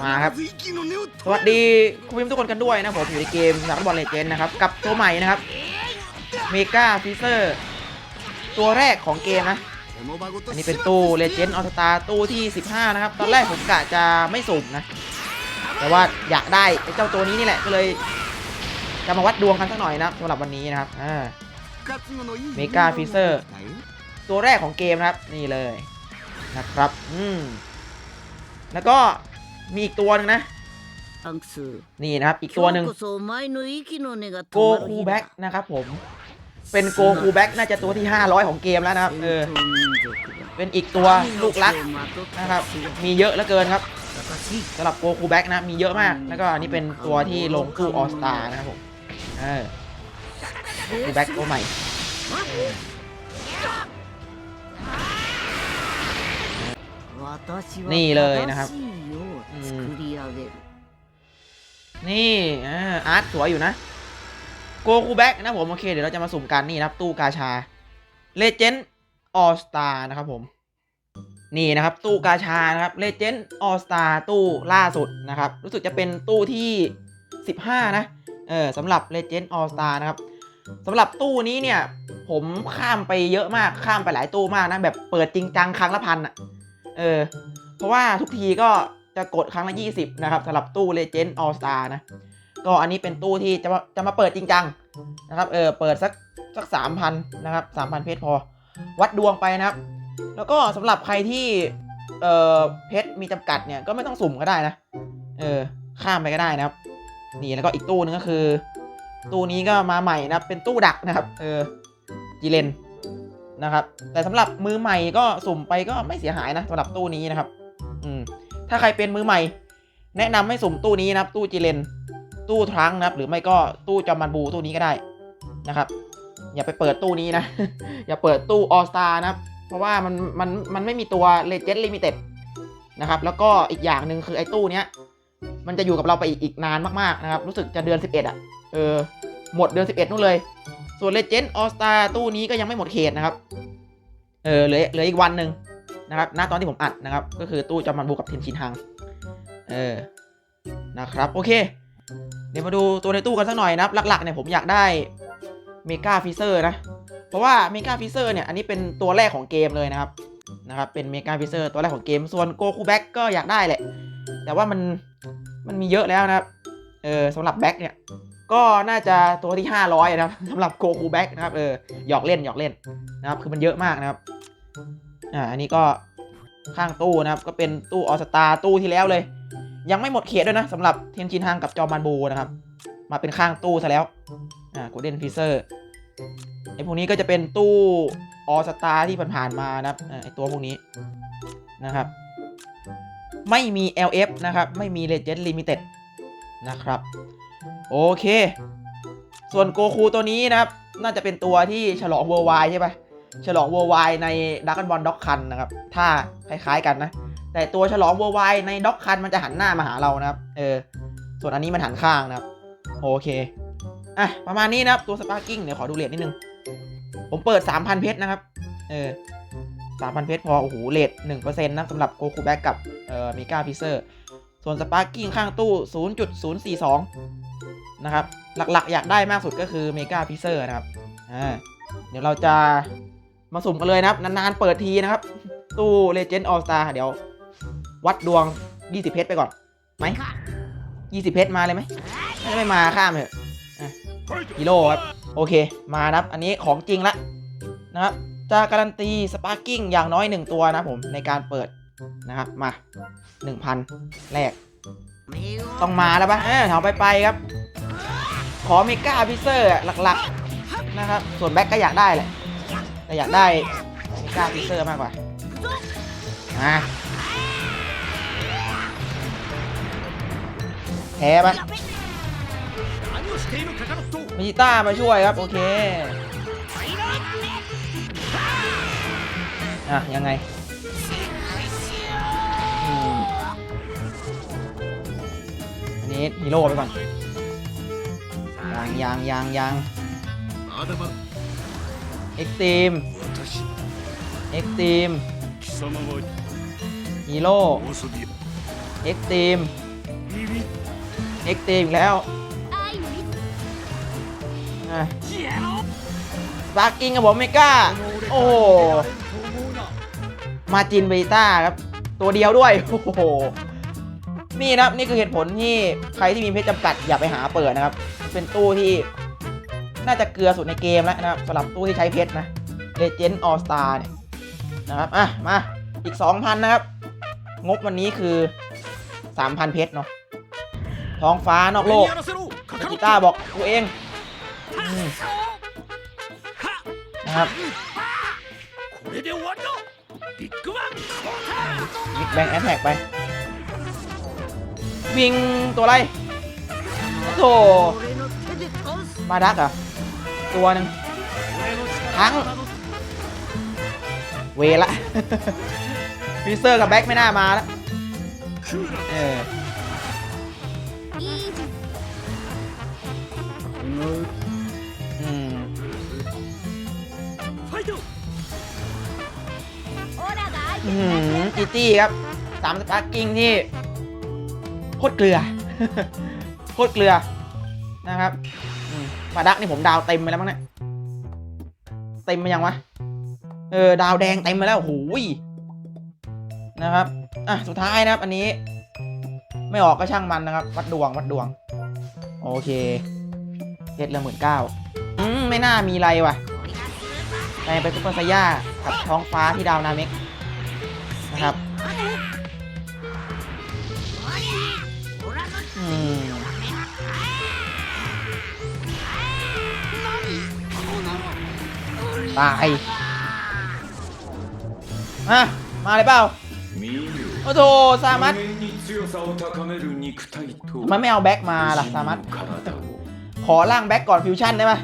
มาครับ สวัสดีคุณผู้ชมทุกคนกันด้วยนะผมอยู่ในเกมนักบอลเลเจนนะครับ กับตัวใหม่นะครับเมกาฟิเซอร์ตัวแรกของเกมนะ อันนี้เป็นตู้เลเจนด์ออสตาตู้ที่ 15 นะครับ ตอนแรกผมกะจะไม่สุ่มนะ แต่ว่าอยากได้ไอ้เจ้าตัวนี้นี่แหละก็เลยจะมาวัดดวงกันสักหน่อยนะครับสำหรับวันนี้นะครับอ่าเมกาฟิเซอร์ตัวแรกของเกมนะครับ นี่เลยนะครับ อืมแล้วก็ มีอีกตัวหนึงนะนี่นะครับ อีกตัวหนึ่งโกคูแบ็กนะครับผม เป็นโกคูแบ็กน่าจะตัวที่ 500 ของเกมแล้วนะครับ เออเป็นอีกตัวลูกรักนะครับ มีเยอะเหลือเกินครับสำหรับโกคูแบ็กนะ มีเยอะมาก แล้วก็อันนี้เป็นตัวที่ลงคู่ออสตานะครับผม เออโกคูแบ็กตัวใหม่นี่เลยนะครับ นี่อาร์ตสวยอยู่นะโกคูแบ็กนะผมโอเคเดี๋ยวเราจะมาสุ่มกันนี่นะครับ ตู้กาชาเลเจนด์ออสตานะครับผม นี่นะครับ ตู้กาชานะครับเลเจนด์ออสตาตู้ล่าสุดนะครับ รู้สึกจะเป็นตู้ที่ 15 นะเออสำหรับ Legend All Star นะครับสำหรับตู้นี้เนี่ย ผมข้ามไปเยอะมากข้ามไปหลายตู้มากนะ แบบเปิดจริงจังครั้งละพันอะเออ เพราะว่าทุกทีก็ จะกดครั้งละ 20 นะครับสำหรับตู้ Legend All Star นะ ก็อันนี้เป็นตู้ที่จะมาจะมาเปิดจริงจังนะครับ เออเปิดสักสักสามพันนะครับสามพันเพชรพอ วัดดวงไปนะครับ แล้วก็สำหรับใครที่ เออเพชรมีจำกัดเนี่ย ก็ไม่ต้องสุ่มก็ได้นะ เออ ข้ามไปก็ได้นะครับ นี่แล้วก็อีกตู้นึงก็คือ ตู้นี้ก็มาใหม่นะเป็นตู้ดักนะครับ เออจีเลนนะครับ แต่สำหรับมือใหม่ก็สุ่มไปก็ไม่เสียหายนะสำหรับตู้นี้นะครับ ถ้าใครเป็นมือใหม่ แนะนำให้สุ่มตู้นี้นะครับ ตู้จีเลน ตู้ทรังนะครับ หรือไม่ก็ตู้จอมันบูตู้นี้ก็ได้นะครับ อย่าไปเปิดตู้นี้นะ อย่าเปิดตู้ออสตานะครับ เพราะว่ามันมันมันไม่มีตัวเลเจนด์ลิมิเต็ดนะครับ แล้วก็อีกอย่างหนึ่งคือไอ้ตู้เนี้ยมันจะอยู่กับเราไปอีกอีกนานมากๆนะครับ รู้สึกจะเดือน 11 อะ เออ หมดเดือน 11นู่นเลย ส่วน Legend All Star ตู้นี้ก็ยังไม่หมดเขตนะครับ เออ เหลือเหลืออีกวันหนึ่ง นะครับณตอนที่ผมอัดนะครับ ก็คือตู้จอมมันบูกับเทนชินฮัง เออ นะครับ โอเค เดี๋ยวมาดูตัวในตู้กันสักหน่อยนะครับ หลักๆเนี่ยผมอยากได้เมกาฟิเซอร์นะ เพราะว่าเมกาฟิเซอร์เนี่ย อันนี้เป็นตัวแรกของเกมเลยนะครับ นะครับ เป็นเมกาฟิเซอร์ตัวแรกของเกม ส่วนโกคูแบ็กก็อยากได้แหละ แต่ว่ามัน มันมีเยอะแล้วนะครับ เออสำหรับแบ็กเนี่ย ก็น่าจะตัวที่ 500 นะครับสำหรับโกคูแบ็กนะครับ เออ หยอกเล่น หยอกเล่นนะครับ คือมันเยอะมากนะครับ อ่าอันนี้ก็ข้างตู้นะครับ ก็เป็นตู้ออสตาตู้ที่แล้วเลย ยังไม่หมดเขตด้วยนะสำหรับเทนชินฮังกับจอมันบูนะครับ มาเป็นข้างตู้ซะแล้วอ่าโกลเด้นฟิเซอร์ไอพวกนี้ก็จะเป็นตู้ออสตาที่ผ่านๆมานะครับไอตัวพวกนี้นะครับ ไม่มี LF นะครับ ไม่มี Legend Limited นะครับ โอเค ส่วนโกคูตัวนี้นะครับ น่าจะเป็นตัวที่ฉลอง Worldwide ใช่ปะ ฉลอง Worldwide ใน Dragon Ball Dock คันนะครับถ้าคล้ายๆกันนะ แต่ตัวฉลอง Worldwide ใน Dock คันมันจะหันหน้ามาหาเรานะครับ เออ ส่วนอันนี้มันหันข้างนะครับ โอเค อะ ประมาณนี้นะครับ ตัว Sparking เดี๋ยวขอดูเลทนิดนึง ผมเปิด 3,000 เพชรนะครับ เออ3,000 เพชรพอ โอ้โหเลท1%นะสำหรับโกคูแบ็กกับเอ่อมิก้าพิเซอร์ ส่วนสปาร์กิ้งข้างตู้ 0.042 นะครับ หลักๆ อยากได้มากสุดก็คือเมกาพิเซอร์นะครับ อ่า เดี๋ยวเราจะ มาสุ่มกันเลยนะครับ นานๆเปิดทีนะครับ ตู้ Legend All Star เดี๋ยว วัดดวง 20 เพชรไปก่อนไหม20 เพชรมาเลยไหมถ้าไม่มาข้ามเถอะฮีโร่ครับ โอเคมานะครับ อันนี้ของจริงละนะครับจะการันตีสปาร์กิ้งอย่างน้อย 1 ตัวนะผมในการเปิดนะครับมา 1,000 แรก ต้องมาแล้วปะเออแถวไปไปครับ ขอเมกาพิเซอร์หลักๆนะครับ ส่วนแบ็กก็อยากได้แหละ แต่อยากได้เมกาพิเซอร์มากกว่ามาแพ้ปะมิจิต้ามาช่วยครับ โอเค อะ ยังไงอันนี้ฮีโร่ไปก่อนยางยางยาง เอ็กซ์ตีมเอ็กซ์ตีมฮีโร่เอ็กซ์ตีมเอ็กเตมอีกแล้วอะบาร์กิ้งกับผมเมก้า โอ้โหมาจินเบต้าครับ ตัวเดียวด้วย โอ้โห นี่นะครับ นี่คือเหตุผลที่ใครที่มีเพชรจำกัดอย่าไปหาเปิดนะครับ เป็นตู้ที่ น่าจะเกลือสุดในเกมแล้วนะครับสำหรับตู้ที่ใช้เพชรนะเลเจนด์ออสตาเนี่ยนะครับอะมาอีก 2,000 นะครับ งบวันนี้คือ 3,000 เพชรเนาะท้องฟ้านอกโลกกีต้าบอกกูเองนะครับมิกแบงแอตแทกไป วิ่งตัวอะไรโธ่มาดักอะ ตัวหนึ่งทั้ง เวละฟีเซอร์กับแบ็คไม่น่ามาแล้วเอออืมอีตี้ครับสามสปาร์กิ้งที่โคตรเกลือโคตรเกลือนะครับ มาดักนี่ผมดาวเต็มไปแล้วมั้งเนี่ยเต็มไปยังวะเออดาวแดงเต็มไปแล้วโอ้ยนะครับอะสุดท้ายนะครับ อันนี้ ไม่ออกก็ช่างมันนะครับ วัดดวงวัดดวง โอเคเพชรละหมื่นเก้าอืมไม่น่ามีอะไรว่ะในไปซุปเปอร์ไซย่ากับท้องฟ้าที่ดาวนาเมกนะครับ ตายมามาเลยเปล่าโอ้โหสามารถมันไม่เอาแบ็กมาล่ะสามารถขอร่างแบ็กก่อนฟิวชั่นได้ไหม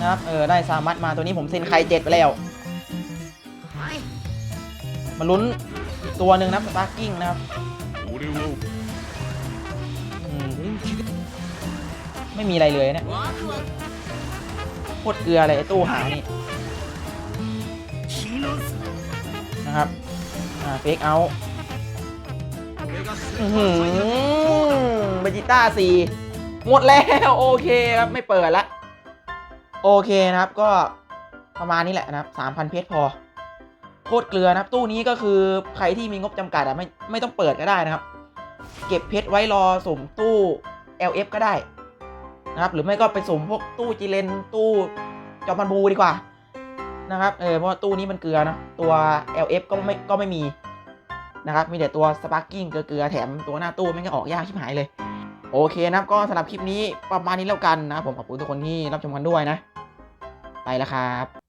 นะครับเออได้สามารถมาตัวนี้ผมเซ็นใครเจ็ดไปแล้วมาลุ้นตัวหนึ่งนะสปาร์กิ้งนะครับไม่มีอะไรเลยเนะี่ยโคตรเกลืออะไรตู้หางนี่ นะครับ อ่าเฟกเอาหืมเบจิต้าสี่หมดแล้วโอเคครับ ไม่เปิดละ โอเคนะครับก็ประมาณนี้แหละนะครับสามพันเพชรพอ โคตรเกลือนะครับ ตู้นี้ก็คือใครที่มีงบจำกัดอะไม่ไม่ต้องเปิดก็ได้นะครับ เก็บเพชรไว้รอสมตู้ LF ก็ได้นะครับ หรือไม่ก็ไปสมพวกตู้จีเลนตู้จอมันบูดีกว่า นะครับเออเพราะตู้นี้มันเกลือเนะตัว LF ก็ไม่ก็ไม่มีนะครับมีแต่ตัวสปาร์กิ้งเกลือๆแถมตัวหน้าตู้ไม่งก็ออกยากชิบหายเลย โอเคนะครับก็สำหรับคลิปนี้ประมาณนี้แล้วกันนะครับผมขอบคุณทุกคนที่รับชมกันด้วยนะ ไปแล้วครับ